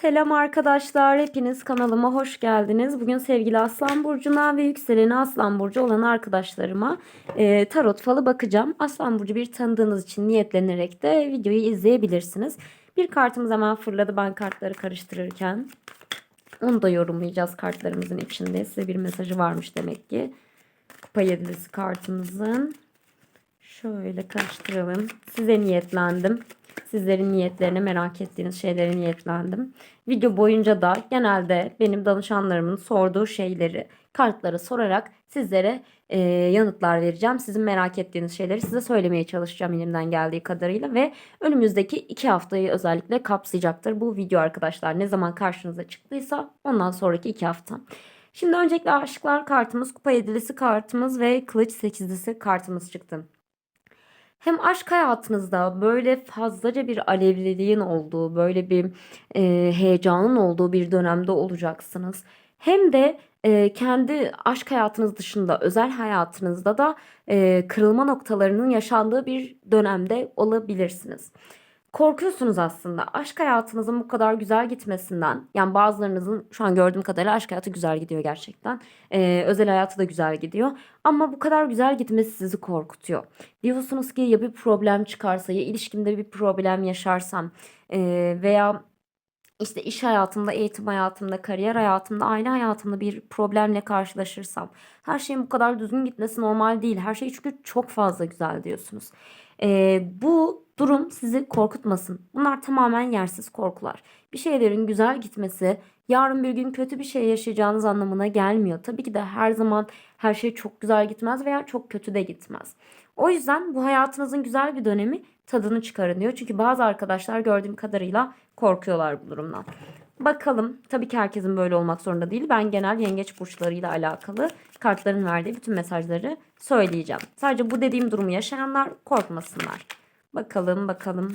Selam arkadaşlar, hepiniz kanalıma hoş geldiniz. Bugün sevgili Aslan Burcu'na ve yükseleni Aslan Burcu olan arkadaşlarıma e, tarot falı bakacağım. Aslan Burcu bir tanıdığınız için niyetlenerek de videoyu izleyebilirsiniz. Bir kartımız hemen fırladı ben kartları karıştırırken. Onu da yorumlayacağız kartlarımızın içinde. Size bir mesajı varmış demek ki. Kupa yedilisi kartımızın. Şöyle karıştıralım. Size niyetlendim. Sizlerin niyetlerini merak ettiğiniz şeylere niyetlendim. Video boyunca da genelde benim danışanlarımın sorduğu şeyleri kartlara sorarak sizlere e, yanıtlar vereceğim. Sizin merak ettiğiniz şeyleri size söylemeye çalışacağım elimden geldiği kadarıyla ve önümüzdeki iki haftayı özellikle kapsayacaktır bu video arkadaşlar. Ne zaman karşınıza çıktıysa ondan sonraki iki hafta. Şimdi öncelikle aşıklar kartımız, kupa yedilisi kartımız ve kılıç sekizlisi kartımız çıktı. Hem aşk hayatınızda böyle fazlaca bir alevliliğin olduğu, böyle bir e, heyecanın olduğu bir dönemde olacaksınız. Hem de e, kendi aşk hayatınız dışında özel hayatınızda da e, kırılma noktalarının yaşandığı bir dönemde olabilirsiniz. Korkuyorsunuz aslında aşk hayatınızın bu kadar güzel gitmesinden. Yani bazılarınızın şu an gördüğüm kadarıyla aşk hayatı güzel gidiyor gerçekten. Ee, özel hayatı da güzel gidiyor. Ama bu kadar güzel gitmesi sizi korkutuyor. Diyorsunuz ki ya bir problem çıkarsa ya ilişkimde bir problem yaşarsam e, veya işte iş hayatımda, eğitim hayatımda, kariyer hayatımda, aile hayatımda bir problemle karşılaşırsam her şeyin bu kadar düzgün gitmesi normal değil. Her şey çünkü çok fazla güzel diyorsunuz. Ee, bu durum sizi korkutmasın. Bunlar tamamen yersiz korkular. Bir şeylerin güzel gitmesi yarın bir gün kötü bir şey yaşayacağınız anlamına gelmiyor. Tabii ki de her zaman her şey çok güzel gitmez veya çok kötü de gitmez. O yüzden bu hayatınızın güzel bir dönemi tadını çıkarın diyor. Çünkü bazı arkadaşlar gördüğüm kadarıyla korkuyorlar bu durumdan. Bakalım. Tabii ki herkesin böyle olmak zorunda değil. Ben genel yengeç burçlarıyla alakalı kartların verdiği bütün mesajları söyleyeceğim. Sadece bu dediğim durumu yaşayanlar korkmasınlar. Bakalım bakalım.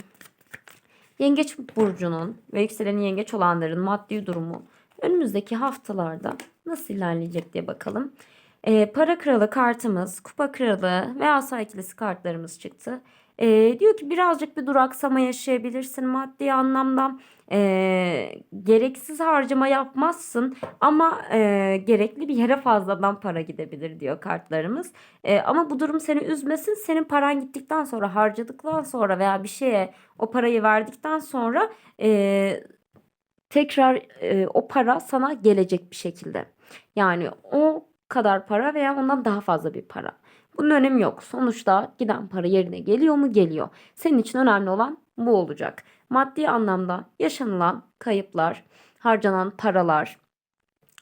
Yengeç burcunun ve yükselen yengeç olanların maddi durumu önümüzdeki haftalarda nasıl ilerleyecek diye bakalım. Ee, para kralı kartımız, kupa kralı ve asa ikilisi kartlarımız çıktı. Ee, diyor ki birazcık bir duraksama yaşayabilirsin maddi anlamda. Ee, gereksiz harcama yapmazsın ama e, gerekli bir yere fazladan para gidebilir diyor kartlarımız. Ee, ama bu durum seni üzmesin. Senin paran gittikten sonra harcadıktan sonra veya bir şeye o parayı verdikten sonra e, tekrar e, o para sana gelecek bir şekilde. Yani o kadar para veya ondan daha fazla bir para. Bunun önemi yok. Sonuçta giden para yerine geliyor mu? Geliyor. Senin için önemli olan bu olacak. Maddi anlamda yaşanılan kayıplar, harcanan paralar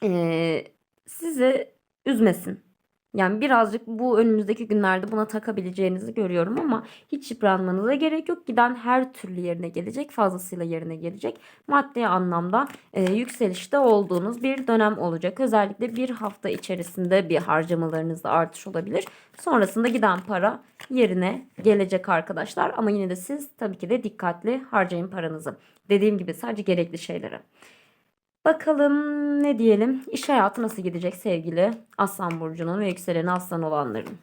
eee, sizi üzmesin. Yani birazcık bu önümüzdeki günlerde buna takabileceğinizi görüyorum ama hiç yıpranmanıza gerek yok. Giden her türlü yerine gelecek, fazlasıyla yerine gelecek. Maddi anlamda e, yükselişte olduğunuz bir dönem olacak. Özellikle bir hafta içerisinde bir harcamalarınızda artış olabilir. Sonrasında giden para yerine gelecek arkadaşlar. Ama yine de siz tabii ki de dikkatli harcayın paranızı. Dediğim gibi sadece gerekli şeylere. Bakalım ne diyelim? İş hayatı nasıl gidecek sevgili Aslan Burcu'nun ve yükseleni Aslan olanların?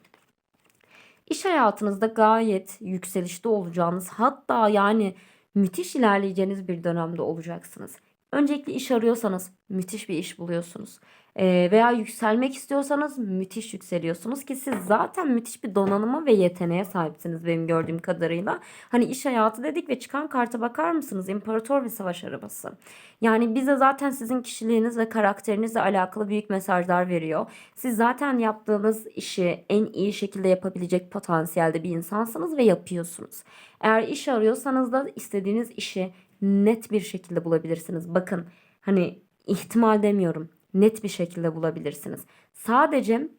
İş hayatınızda gayet yükselişte olacağınız hatta yani müthiş ilerleyeceğiniz bir dönemde olacaksınız. Öncelikle iş arıyorsanız müthiş bir iş buluyorsunuz. Ee, veya yükselmek istiyorsanız müthiş yükseliyorsunuz ki siz zaten müthiş bir donanıma ve yeteneğe sahipsiniz benim gördüğüm kadarıyla. Hani iş hayatı dedik ve çıkan karta bakar mısınız? İmparator ve savaş arabası. Yani bize zaten sizin kişiliğiniz ve karakterinizle alakalı büyük mesajlar veriyor. Siz zaten yaptığınız işi en iyi şekilde yapabilecek potansiyelde bir insansınız ve yapıyorsunuz. Eğer iş arıyorsanız da istediğiniz işi net bir şekilde bulabilirsiniz. Bakın hani ihtimal demiyorum. Net bir şekilde bulabilirsiniz. Sadece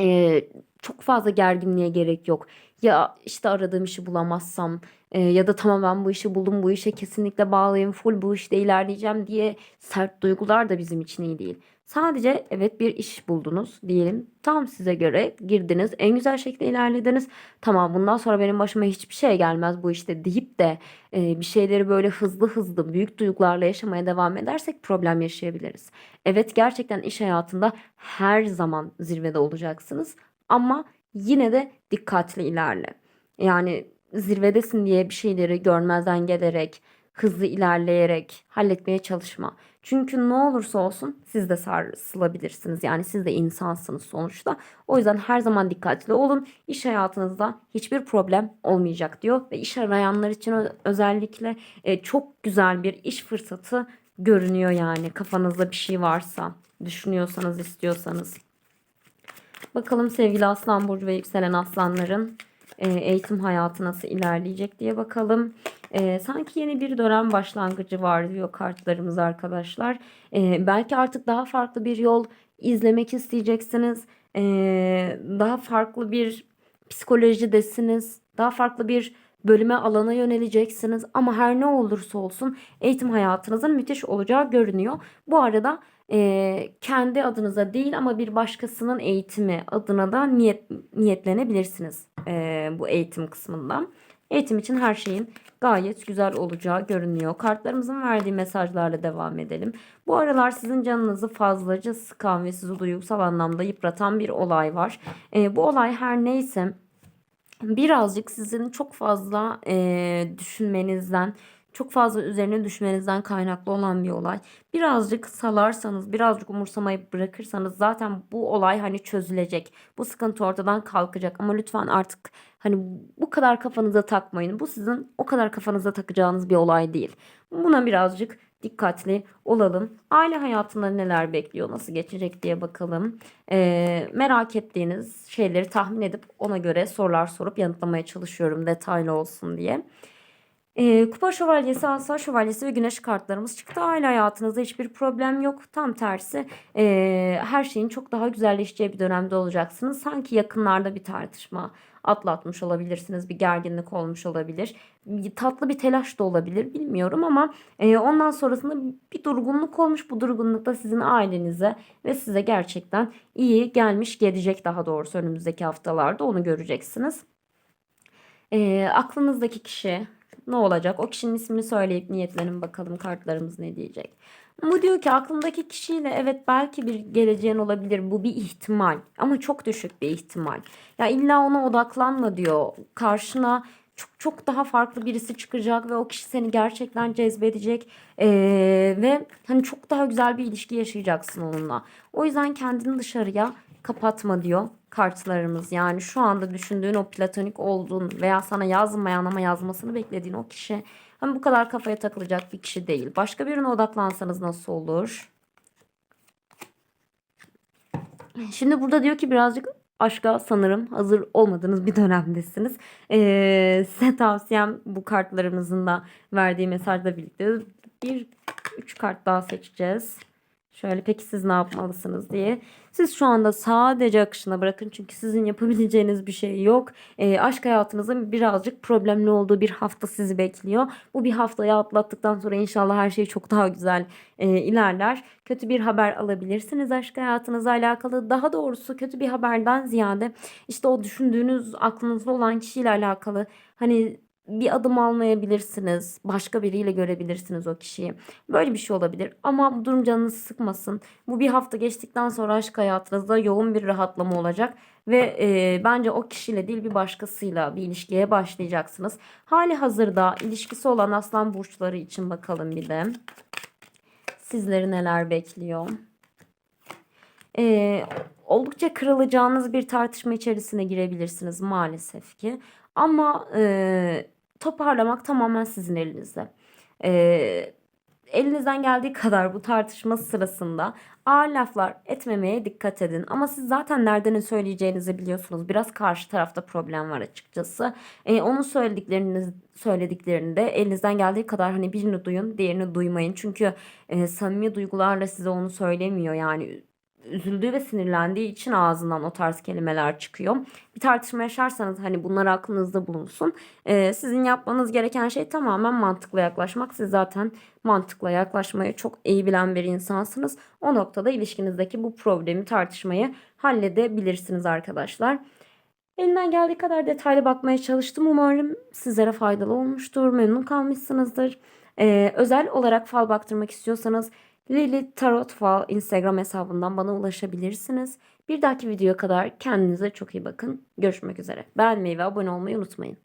e, çok fazla gerginliğe gerek yok. Ya işte aradığım işi bulamazsam e, ya da tamam ben bu işi buldum bu işe kesinlikle bağlayayım full bu işte ilerleyeceğim diye sert duygular da bizim için iyi değil. Sadece evet bir iş buldunuz diyelim. Tam size göre girdiniz. En güzel şekilde ilerlediniz. Tamam bundan sonra benim başıma hiçbir şey gelmez bu işte deyip de e, bir şeyleri böyle hızlı hızlı büyük duygularla yaşamaya devam edersek problem yaşayabiliriz. Evet gerçekten iş hayatında her zaman zirvede olacaksınız. Ama yine de dikkatli ilerle. Yani zirvedesin diye bir şeyleri görmezden gelerek hızlı ilerleyerek halletmeye çalışma. Çünkü ne olursa olsun siz de sarsılabilirsiniz. Yani siz de insansınız sonuçta. O yüzden her zaman dikkatli olun. İş hayatınızda hiçbir problem olmayacak diyor. Ve iş arayanlar için özellikle e, çok güzel bir iş fırsatı görünüyor yani. Kafanızda bir şey varsa, düşünüyorsanız, istiyorsanız. Bakalım sevgili Aslan Burcu ve yükselen aslanların e, eğitim hayatı nasıl ilerleyecek diye bakalım. E, sanki yeni bir dönem başlangıcı var diyor kartlarımız arkadaşlar. E, belki artık daha farklı bir yol izlemek isteyeceksiniz. E, daha farklı bir psikolojidesiniz. Daha farklı bir bölüme alana yöneleceksiniz. Ama her ne olursa olsun eğitim hayatınızın müthiş olacağı görünüyor. Bu arada e, kendi adınıza değil ama bir başkasının eğitimi adına da niyet niyetlenebilirsiniz e, bu eğitim kısmından. Eğitim için her şeyin gayet güzel olacağı görünüyor. Kartlarımızın verdiği mesajlarla devam edelim. Bu aralar sizin canınızı fazlaca sıkan ve sizi duygusal anlamda yıpratan bir olay var. E, bu olay her neyse birazcık sizin çok fazla e, düşünmenizden, çok fazla üzerine düşmenizden kaynaklı olan bir olay. Birazcık salarsanız, birazcık umursamayı bırakırsanız zaten bu olay hani çözülecek. Bu sıkıntı ortadan kalkacak ama lütfen artık hani bu kadar kafanıza takmayın. Bu sizin o kadar kafanıza takacağınız bir olay değil. Buna birazcık dikkatli olalım. Aile hayatında neler bekliyor, nasıl geçecek diye bakalım. Ee, merak ettiğiniz şeyleri tahmin edip ona göre sorular sorup yanıtlamaya çalışıyorum detaylı olsun diye. Ee, Kupa Şövalyesi, Asa Şövalyesi ve Güneş kartlarımız çıktı. Aile hayatınızda hiçbir problem yok. Tam tersi ee, her şeyin çok daha güzelleşeceği bir dönemde olacaksınız. Sanki yakınlarda bir tartışma atlatmış olabilirsiniz. Bir gerginlik olmuş olabilir. Bir, tatlı bir telaş da olabilir bilmiyorum ama ee, ondan sonrasında bir durgunluk olmuş. Bu durgunluk da sizin ailenize ve size gerçekten iyi gelmiş gelecek daha doğrusu önümüzdeki haftalarda onu göreceksiniz. Ee, aklınızdaki kişi ne olacak? O kişinin ismini söyleyip niyetlenin bakalım kartlarımız ne diyecek. Bu diyor ki aklındaki kişiyle evet belki bir geleceğin olabilir. Bu bir ihtimal ama çok düşük bir ihtimal. Ya illa ona odaklanma diyor. Karşına çok çok daha farklı birisi çıkacak ve o kişi seni gerçekten cezbedecek Ee, ve hani çok daha güzel bir ilişki yaşayacaksın onunla. O yüzden kendini dışarıya kapatma diyor kartlarımız. Yani şu anda düşündüğün o platonik olduğun veya sana yazmayan ama yazmasını beklediğin o kişi hani bu kadar kafaya takılacak bir kişi değil. Başka birine odaklansanız nasıl olur? Şimdi burada diyor ki birazcık aşka sanırım hazır olmadığınız bir dönemdesiniz. Ee, size tavsiyem bu kartlarımızın da verdiği mesajla birlikte bir üç kart daha seçeceğiz. Şöyle peki siz ne yapmalısınız diye. Siz şu anda sadece akışına bırakın çünkü sizin yapabileceğiniz bir şey yok. E, aşk hayatınızın birazcık problemli olduğu bir hafta sizi bekliyor. Bu bir haftayı atlattıktan sonra inşallah her şey çok daha güzel e, ilerler. Kötü bir haber alabilirsiniz aşk hayatınızla alakalı. Daha doğrusu kötü bir haberden ziyade işte o düşündüğünüz aklınızda olan kişiyle alakalı hani bir adım almayabilirsiniz. Başka biriyle görebilirsiniz o kişiyi. Böyle bir şey olabilir. Ama bu durum canınızı sıkmasın. Bu bir hafta geçtikten sonra aşk hayatınızda yoğun bir rahatlama olacak. Ve e, bence o kişiyle değil bir başkasıyla bir ilişkiye başlayacaksınız. Hali hazırda ilişkisi olan aslan burçları için bakalım bir de. Sizleri neler bekliyor? Ee, oldukça kırılacağınız bir tartışma içerisine girebilirsiniz maalesef ki. Ama e, toparlamak tamamen sizin elinizde. E, elinizden geldiği kadar bu tartışma sırasında ağır laflar etmemeye dikkat edin. Ama siz zaten nereden ne söyleyeceğinizi biliyorsunuz. Biraz karşı tarafta problem var açıkçası. E, onun söyledikleriniz söylediklerinde elinizden geldiği kadar hani birini duyun, diğerini duymayın. Çünkü e, samimi duygularla size onu söylemiyor. Yani üzüldüğü ve sinirlendiği için ağzından o tarz kelimeler çıkıyor. Bir tartışma yaşarsanız hani bunlar aklınızda bulunsun. Ee, sizin yapmanız gereken şey tamamen mantıklı yaklaşmak. Siz zaten mantıkla yaklaşmayı çok iyi bilen bir insansınız. O noktada ilişkinizdeki bu problemi tartışmayı halledebilirsiniz arkadaşlar. Elinden geldiği kadar detaylı bakmaya çalıştım. Umarım sizlere faydalı olmuştur. Memnun kalmışsınızdır. Ee, özel olarak fal baktırmak istiyorsanız Lili Tarot Fal Instagram hesabından bana ulaşabilirsiniz. Bir dahaki videoya kadar kendinize çok iyi bakın. Görüşmek üzere. Beğenmeyi ve abone olmayı unutmayın.